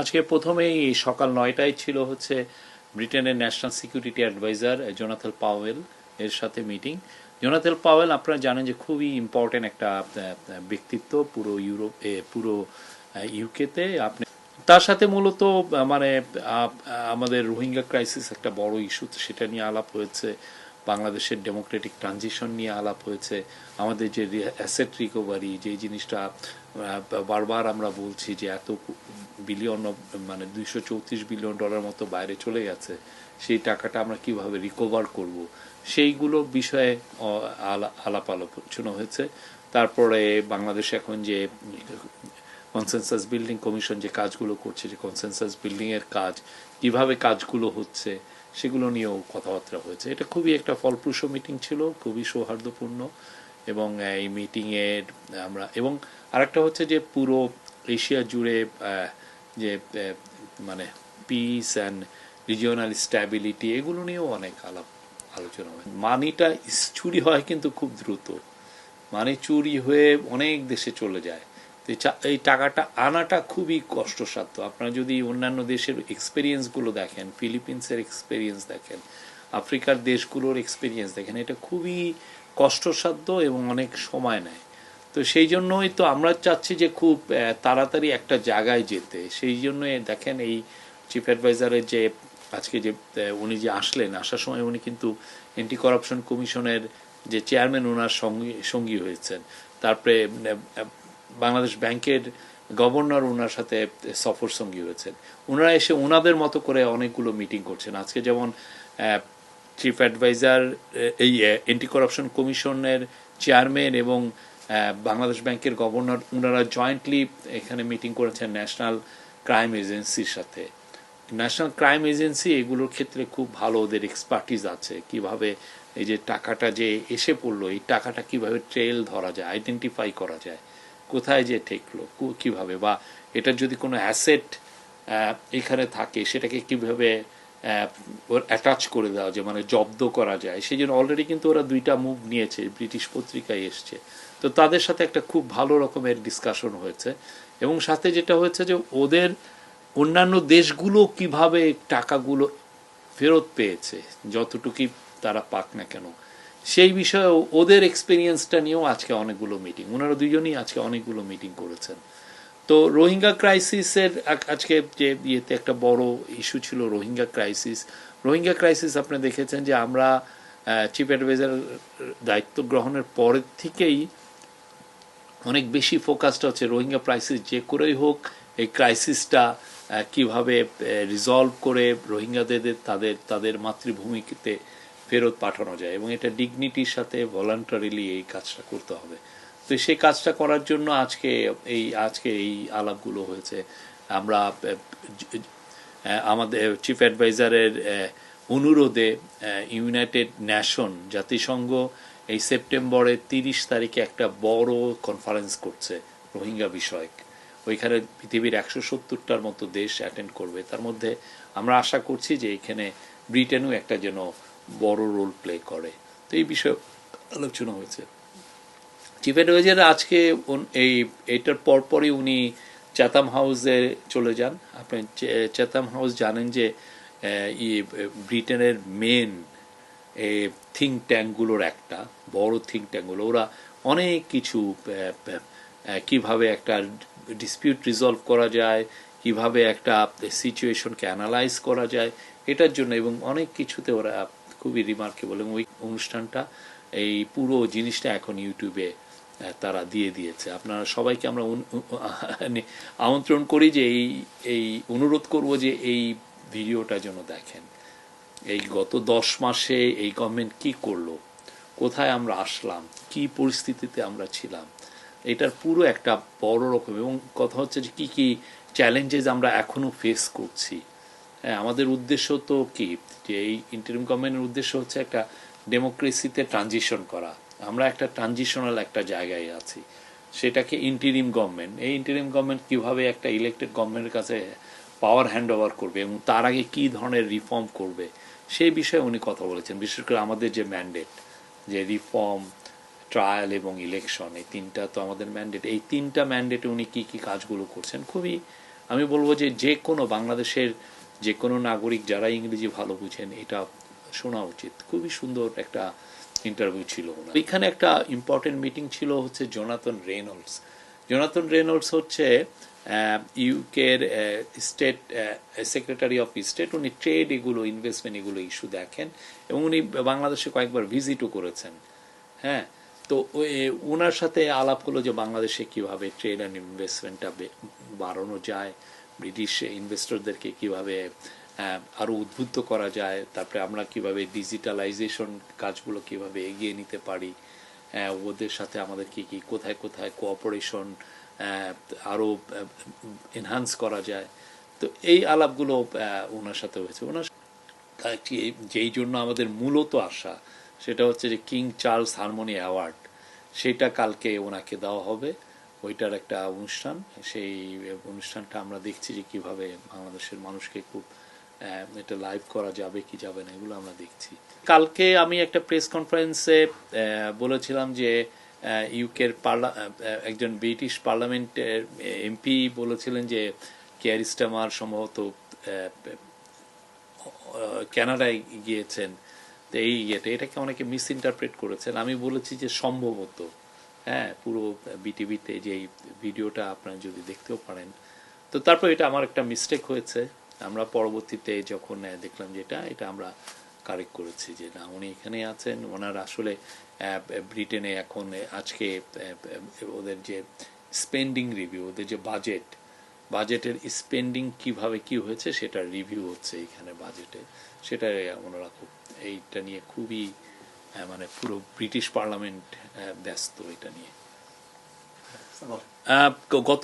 আজকে প্রথমেই সকাল নয়টায় ছিল হচ্ছে ব্রিটেনের national security adviser Jonathan Powell এর সাথে মিটিং। জোনাথেল পাওয়েল, আপনারা জানেন যে খুবই ইম্পর্টেন্ট একটা ব্যক্তিত্ব পুরো ইউরোপ পুরো ইউকেতে আপনি, তার সাথে মূলত মানে আমাদের রোহিঙ্গা ক্রাইসিস একটা বড় ইস্যু সেটা নিয়ে আলাপ হয়েছে বাংলাদেশের ডেমোক্রেটিক ট্রানজিশন নিয়ে আলাপ হয়েছে। আমাদের যে অ্যাসেট রিকভারি যে জিনিসটা বারবার আমরা বলছি যে এত বিলিয়ন মানে দুইশো চৌত্রিশ বিলিয়ন ডলার মতো বাইরে চলে গেছে, সেই টাকাটা আমরা কীভাবে রিকভার করব? সেইগুলো বিষয়ে আলাপ আলোচনা হয়েছে। তারপরে বাংলাদেশ এখন যে কনসেনসাস বিল্ডিং কমিশন যে কাজগুলো করছে, যে কনসেনসাস বিল্ডিংয়ের কাজ, কীভাবে কাজগুলো হচ্ছে সেগুলো নিয়েও কথাবার্তা হয়েছে। এটা খুবই একটা ফলপ্রসূ মিটিং ছিল, খুবই সৌহার্দ্যপূর্ণ এবং এই মিটিংয়ের আমরা, এবং আরেকটা হচ্ছে যে পুরো এশিয়া জুড়ে যে মানে পিস অ্যান্ড রিজিওনাল স্ট্যাবিলিটি এগুলো নিয়েও অনেক আলাপ আলোচনা হয়। মানিটা চুরি হয় কিন্তু খুব দ্রুত। মানে চুরি হয়ে অনেক দেশে চলে যায়। এই টাকাটা আনাটা খুবই কষ্টসাধ্য। আপনারা যদি অন্যান্য দেশের এক্সপিরিয়েন্সগুলো দেখেন ফিলিপিন্সের এক্সপিরিয়েন্স দেখেন, আফ্রিকার দেশগুলোর এক্সপিরিয়েন্স দেখেন, এটা খুবই কষ্টসাধ্য এবং অনেক সময় নেয়। তো সেই জন্যই তো আমরা চাচ্ছি যে খুব তাড়াতাড়ি একটা জায়গায় যেতে। সেই জন্য দেখেন এই চিফ অ্যাডভাইজারের যে, আজকে যে উনি যে আসলেন, আসার সময় উনি কিন্তু অ্যান্টি করাপশন কমিশনের যে চেয়ারম্যান ওনার সঙ্গী সঙ্গী হয়েছেন। তারপরে বাংলাদেশ ব্যাংকের গভর্নর ওনার সাথে সফর সঙ্গী হয়েছেন। ওনারা এসে ওনাদের মতো করে অনেকগুলো মিটিং করছেন। আজকে যেমন চিফ অ্যাডভাইজার এই অ্যান্টি করাপশন কমিশনের চেয়ারম্যান এবং বাংলাদেশ ব্যাংকের গভর্নর ওনারা জয়েন্টলি এখানে মিটিং করেছেন ন্যাশনাল ক্রাইম এজেন্সির সাথে। ন্যাশনাল ক্রাইম এজেন্সি এগুলোর ক্ষেত্রে খুব ভালো ওদের এক্সপার্টিস আছে। কীভাবে এই যে টাকাটা যে এসে পড়ল, এই টাকাটা কীভাবে ট্রেল ধরা যায় আইডেন্টিফাই করা যায়। কোথায় যে ঠেকলো কীভাবে, বা এটার যদি কোনো অ্যাসেট এখানে থাকে, সেটাকে কীভাবে ওর অ্যাটাচ করে দেওয়া যায় মানে জব্দ করা যায় সেই জন্য অলরেডি কিন্তু ওরা দুইটা মুভ নিয়েছে, ব্রিটিশ পত্রিকায় এসছে। তো তাদের সাথে একটা খুব ভালো রকমের ডিসকাশন হয়েছে, এবং সাথে যেটা হয়েছে যে ওদের অন্যান্য দেশগুলো কীভাবে টাকাগুলো ফেরত পেয়েছে, যতটুকুই তারা পাক না কেন। সেই বিষয়ে ওদের এক্সপিরিয়েন্সটা নিয়েও আজকে অনেকগুলো মিটিং ওনারা দুজনই আজকে অনেকগুলো মিটিং করেছেন। তো রোহিঙ্গা ক্রাইসিসের আজকে যে ইয়েতে একটা বড় ইস্যু ছিল রোহিঙ্গা ক্রাইসিস রোহিঙ্গা ক্রাইসিস আপনি দেখেছেন যে আমরা চিফ অ্যাডভাইজার দায়িত্ব গ্রহণের পরের থেকেই অনেক বেশি ফোকাসটা হচ্ছে রোহিঙ্গা ক্রাইসিস যে করেই হোক, এই ক্রাইসিসটা কীভাবে রিজলভ করে রোহিঙ্গাদের তাদের তাদের মাতৃভূমিতে ফেরত পাঠানো যায় এবং এটা ডিগনিটির সাথে ভলান্টারিলি এই কাজটা করতে হবে। তো সেই কাজটা করার জন্য আজকে এই আজকে এই আলাপগুলো হয়েছে। আমরা আমাদের চিফ অ্যাডভাইজারের অনুরোধে ইউনাইটেড ন্যাশন জাতিসংঘ এই সেপ্টেম্বরের তিরিশ তারিখে একটা বড় কনফারেন্স করছে রোহিঙ্গা বিষয়ক। ওইখানে পৃথিবীর একশো সত্তরটার মতো দেশ অ্যাটেন্ড করবে। তার মধ্যে আমরা আশা করছি যে এখানে ব্রিটেনও একটা যেন বড় রোল প্লে করে। তো এই বিষয়ে আলোচনা হয়েছে। চিফ অ্যাডভাইজার আজকে এই এইটার পরপরই উনি চ্যাথাম হাউসে চলে যান। আপনি চে- চ্যাথাম হাউস জানেন যে ব্রিটেনের মেন থিঙ্ক ট্যাঙ্কগুলোর একটা, বড় থিঙ্ক ট্যাঙ্কগুলো ওরা অনেক কিছু কীভাবে একটা ডিসপিউট রিজলভ করা যায়, কীভাবে একটা সিচুয়েশনকে অ্যানালাইজ করা যায়, এটার জন্য এবং অনেক কিছুতে ওরা খুবই রিমার্কেবল এবং ওই অনুষ্ঠানটা, এই পুরো জিনিসটা এখন ইউটিউবে তারা দিয়ে দিয়েছে। আপনারা সবাইকে আমরা উ- আমন্ত্রণ করি যে এই এই অনুরোধ করব যে এই ভিডিওটা যেন দেখেন। এই গত দশ মাসে এই গভর্নমেন্ট কি করল? কোথায় আমরা আসলাম? কি পরিস্থিতিতে আমরা ছিলাম? এটার পুরো একটা বড় রকম এবং কথা হচ্ছে যে কি কি চ্যালেঞ্জেস আমরা এখনও ফেস করছি। আমাদের উদ্দেশ্য তো কি? যে এই ইন্টারিম গভর্নমেন্টের উদ্দেশ্য হচ্ছে একটা ডেমোক্রেসিতে ট্রানজিশন করা। আমরা একটা ট্রানজিশনাল একটা জায়গায় আছি। সেটাকে ইন্টারিম গভর্নমেন্ট এই ইন্টারিম গভর্নমেন্ট কীভাবে একটা ইলেকটেড গভর্নমেন্টের কাছে পাওয়ার হ্যান্ড ওভার করবে এবং তার আগে কি ধরনের রিফর্ম করবে, সেই বিষয়ে উনি কথা বলেছেন। বিশেষ করে আমাদের যে ম্যান্ডেট যে রিফর্ম ট্রায়াল এবং ইলেকশন এই তিনটা তো আমাদের ম্যান্ডেট এই তিনটা ম্যান্ডেটে উনি কি কি কাজগুলো করছেন, খুবই আমি বলব যে যে কোনো বাংলাদেশের যে কোনো নাগরিক যারা ইংরেজি ভালো বুঝেন, এটা শোনা উচিত। খুবই সুন্দর একটা ইন্টারভিউ ছিল। এখানে একটা ইম্পর্টেন্ট মিটিং ছিল হচ্ছে জোনাথন রেনল্ডস জোনাথন রেনল্ডস হচ্ছে ইউকের স্টেট সেক্রেটারি অফ স্টেট উনি ট্রেড এগুলো ইনভেস্টমেন্ট এগুলো ইস্যু দেখেন এবং উনি বাংলাদেশে কয়েকবার ভিজিটও করেছেন। হ্যাঁ তো ওনার সাথে আলাপ হলো যে বাংলাদেশে কীভাবে ট্রেড অ্যান্ড ইনভেস্টমেন্টটা বাড়ানো যায়। ব্রিটিশ ইনভেস্টরদেরকে কীভাবে আহ, আরও উদ্বুদ্ধ করা যায় তারপরে আমরা কীভাবে ডিজিটালাইজেশন কাজগুলো কীভাবে এগিয়ে নিতে পারি ওদের সাথে আমাদের কি কি কোথায় কোথায় কোঅপারেশন আরও এনহান্স করা যায়। তো এই আলাপগুলো ওনার সাথে হয়েছে। ওনার যেই জন্য আমাদের মূলত আশা সেটা হচ্ছে যে কিং চার্লস হারমোনি অ্যাওয়ার্ড সেটা কালকে ওনাকে দেওয়া হবে। ওইটার একটা অনুষ্ঠান। সেই অনুষ্ঠানটা আমরা দেখছি যে কীভাবে বাংলাদেশের মানুষকে খুব এটা লাইভ করা যাবে কি যাবে না এগুলো আমরা দেখছি। কালকে আমি একটা প্রেস কনফারেন্সে বলেছিলাম যে ইউকের পার্লা একজন ব্রিটিশ পার্লামেন্টের এমপি বলেছিলেন যে কেয়ার স্টামার সম্ভবত আহ, কানাডায় গিয়েছেন। তো এই ইয়েটা এটাকে অনেকে মিস ইন্টারপ্রেট করেছেন। আমি বলেছি যে সম্ভবত হ্যাঁ পুরো বিটিভিতে যে ভিডিওটা আপনারা যদি দেখতেও পারেন। তো তারপর এটা আমার একটা মিস্টেক হয়েছে। আমরা পরবর্তীতে যখন দেখলাম যে এটা আমরা কারেক্ট করেছি যে না, উনি এখানে আছেন। ওনার আসলে ব্রিটেনে এখন, আজকে ওদের যে স্পেন্ডিং রিভিউ ওদের যে বাজেট বাজেটের স্পেন্ডিং কীভাবে কি হয়েছে সেটা রিভিউ হচ্ছে এখানে বাজেটে সেটা ওনারা খুব, এইটা নিয়ে খুবই মানে পুরো ব্রিটিশ পার্লামেন্ট ব্যস্ত এটা নিয়ে। গত